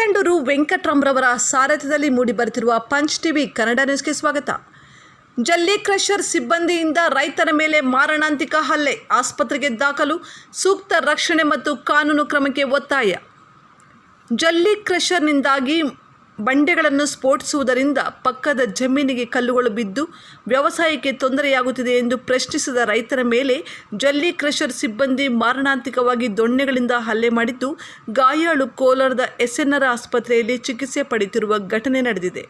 ಕಿತ್ತಂಡೂರು ವೆಂಕಟ್ರಾಮ್ರವರ ಸಾರಥ್ಯದಲ್ಲಿ ಮೂಡಿಬರುತ್ತಿರುವ ಪಂಚ್ ಟಿವಿ ಕನ್ನಡ ನ್ಯೂಸ್ಗೆ ಸ್ವಾಗತ. ಜಲ್ಲಿ ಕ್ರಷರ್ ಸಿಬ್ಬಂದಿಯಿಂದ ರೈತರ ಮೇಲೆ ಮಾರಣಾಂತಿಕ ಹಲ್ಲೆ, ಆಸ್ಪತ್ರೆಗೆ ದಾಖಲು, ಸೂಕ್ತ ರಕ್ಷಣೆ ಮತ್ತು ಕಾನೂನು ಕ್ರಮಕ್ಕೆ ಒತ್ತಾಯ. ಜಲ್ಲಿ ಕ್ರಷರ್ನಿಂದಾಗಿ ಬಂಡೆಗಳನ್ನು ಸ್ಫೋಟಿಸುವುದರಿಂದ ಪಕ್ಕದ ಜಮೀನಿಗೆ ಕಲ್ಲುಗಳು ಬಿದ್ದು ವ್ಯವಸಾಯಕ್ಕೆ ತೊಂದರೆಯಾಗುತ್ತಿದೆ ಎಂದು ಪ್ರಶ್ನಿಸಿದ ರೈತರ ಮೇಲೆ ಜಲ್ಲಿ ಕ್ರಷರ್ ಸಿಬ್ಬಂದಿ ಮಾರಣಾಂತಿಕವಾಗಿ ದೊಣ್ಣೆಗಳಿಂದ ಹಲ್ಲೆ ಮಾಡಿದ್ದು, ಗಾಯಾಳು ಕೋಲಾರದ ಎಸ್ಎನ್ಆರ್ ಆಸ್ಪತ್ರೆಯಲ್ಲಿ ಚಿಕಿತ್ಸೆ ಪಡೆಯುತ್ತಿರುವ ಘಟನೆ ನಡೆದಿದೆ.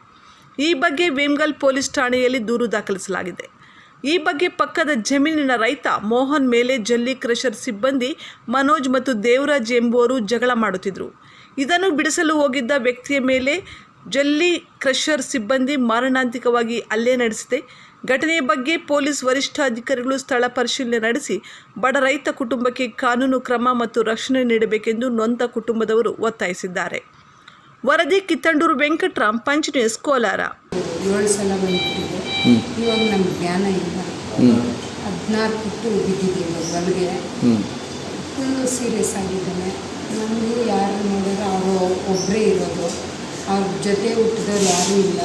ಈ ಬಗ್ಗೆ ವೇಮ್ಗಲ್ ಪೊಲೀಸ್ ಠಾಣೆಯಲ್ಲಿ ದೂರು ದಾಖಲಿಸಲಾಗಿದೆ. ಈ ಬಗ್ಗೆ ಪಕ್ಕದ ಜಮೀನಿನ ರೈತ ಮೋಹನ್ ಮೇಲೆ ಜಲ್ಲಿ ಕ್ರಷರ್ ಸಿಬ್ಬಂದಿ ಮನೋಜ್ ಮತ್ತು ದೇವರಾಜ್ ಎಂಬುವರು ಜಗಳ ಮಾಡುತ್ತಿದ್ದರು ಇದನ್ನು ಬಿಡಿಸಲು ಹೋಗಿದ್ದ ವ್ಯಕ್ತಿಯ ಮೇಲೆ ಜಲ್ಲಿ ಕ್ರಷರ್ ಸಿಬ್ಬಂದಿ ಮಾರಣಾಂತಿಕವಾಗಿ ಹಲ್ಲೆ ನಡೆಸಿದೆ. ಘಟನೆಯ ಬಗ್ಗೆ ಪೊಲೀಸ್ ವರಿಷ್ಠಾಧಿಕಾರಿಗಳು ಸ್ಥಳ ಪರಿಶೀಲನೆ ನಡೆಸಿ ಬಡ ರೈತ ಕುಟುಂಬಕ್ಕೆ ಕಾನೂನು ಕ್ರಮ ಮತ್ತು ರಕ್ಷಣೆ ನೀಡಬೇಕೆಂದು ನೊಂದ ಕುಟುಂಬದವರು ಒತ್ತಾಯಿಸಿದ್ದಾರೆ. ವರದಿ ಕಿತ್ತಂಡೂರು ವೆಂಕಟರಾಮ್ ಪಂಚ್ ನ್ಯೂಸ್ ಕೋಲಾರ. ಏಳು ಸಲ ಬಂದ್ಬಿಟ್ಟಿದೆ. ಇವಾಗ ನಮ್ಗೆ ಜ್ಞಾನ ಇಲ್ಲ. ಹದಿನಾರು ಪುಟ್ಟು ಬಿದ್ದಿದ್ದೀವಿ ಒಳಗೆ ಫುಲ್ಲು ಸೀರಿಯಸ್ ಆಗಿದ್ದಾನೆ. ನಮಗೆ ಯಾರು ನೋಡಿದ್ರೆ ಅವರು ಒಬ್ಬರೇ ಇರೋದು. ಅವ್ರ ಜೊತೆ ಹುಟ್ಟಿದವ್ರು ಯಾರೂ ಇಲ್ಲ.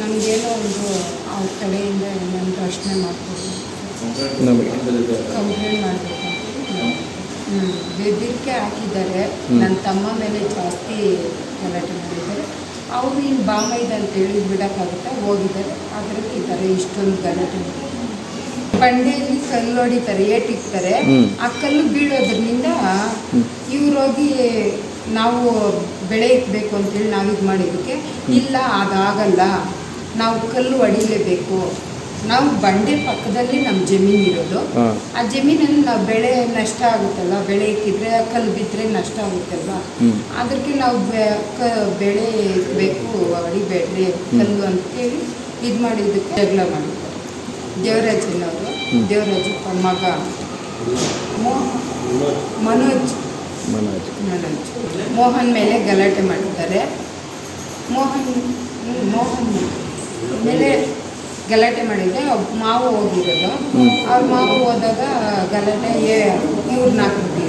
ನಮಗೇನೋ ಒಂದು ಅವ್ರ ಕಡೆಯಿಂದ ಏನೋ ಪ್ರಶ್ನೆ ಮಾಡ್ಕೊಂಡು ಕಂಪ್ಲೇಂಟ್ ಮಾಡಬೇಕು ಹ್ಞೂ ಬೆದರಿಕೆ ಹಾಕಿದ್ದಾರೆ. ನನ್ನ ತಮ್ಮ ಮೇಲೆ ಜಾಸ್ತಿ ಗಲಾಟೆ ಮಾಡಿದ್ದಾರೆ. ಅವರು ಇನ್ನು ಬಾಮೈದಂತ ಹೇಳಿ ಬಿಡೋಕ್ಕಾಗುತ್ತೆ? ಹೋಗಿದ್ದಾರೆ. ಅದರಲ್ಲಿ ಈ ಥರ ಇಷ್ಟೊಂದು ಗಲಾಟೆ ಬಂಡೆಯಲ್ಲಿ ಕಲ್ಲು ಹೊಡಿತಾರೆ ಏಟಿಕ್ತಾರೆ. ಆ ಕಲ್ಲು ಬೀಳೋದ್ರಿಂದ ಇವ್ರೋಗಿ ನಾವು ಬೆಳೆ ಇಕ್ಬೇಕು ಅಂತೇಳಿ ನಾವು ಇದು ಮಾಡಿದ್ದಕ್ಕೆ ಇಲ್ಲ ಅದಾಗಲ್ಲ. ನಾವು ಕಲ್ಲು ಹೊಡಿಲೇಬೇಕು. ನಾವು ಬಂಡೆ ಪಕ್ಕದಲ್ಲಿ ನಮ್ಮ ಜಮೀನು ಇರೋದು. ಆ ಜಮೀನಲ್ಲಿ ನಾವು ಬೆಳೆ ನಷ್ಟ ಆಗುತ್ತಲ್ಲ ಬೆಳೆ ಇಕ್ಕಿದ್ರೆ ಕಲ್ಲು ಬಿದ್ದರೆ ನಷ್ಟ ಆಗುತ್ತಲ್ವ. ಅದಕ್ಕೆ ನಾವು ಬೆಳೆ ಇಕ್ಬೇಕು ಹೊಡಿಬೇಡ್ರಿ ಕಲ್ಲು ಅಂತೇಳಿ ಇದು ಮಾಡಿದ್ದಕ್ಕೆ ಜಗಳ ಮಾಡಿದ್ದಾರೆ. ದೇವರಾಜನವರು. ದೇವರಾಜ ಮಗ. ಮನೋಜ್. ಮನೋಜ್. ಮನೋಜ್. ಮೋಹನ್ ಮೇಲೆ ಗಲಾಟೆ ಮಾಡಿದ್ದಾರೆ. ಮೋಹನ್ ಮೋಹನ್ ಮೇಲೆ ಗಲಾಟೆ ಮಾಡಿದ್ರೆ ಒಬ್ಬ ಮಾವು ಹೋಗಿರೋದು. ಅವ್ರ ಮಾವು ಹೋದಾಗ ಗಲಾಟೆ ಇವ್ರನ್ನ ಹಾಕಿದ್ವಿ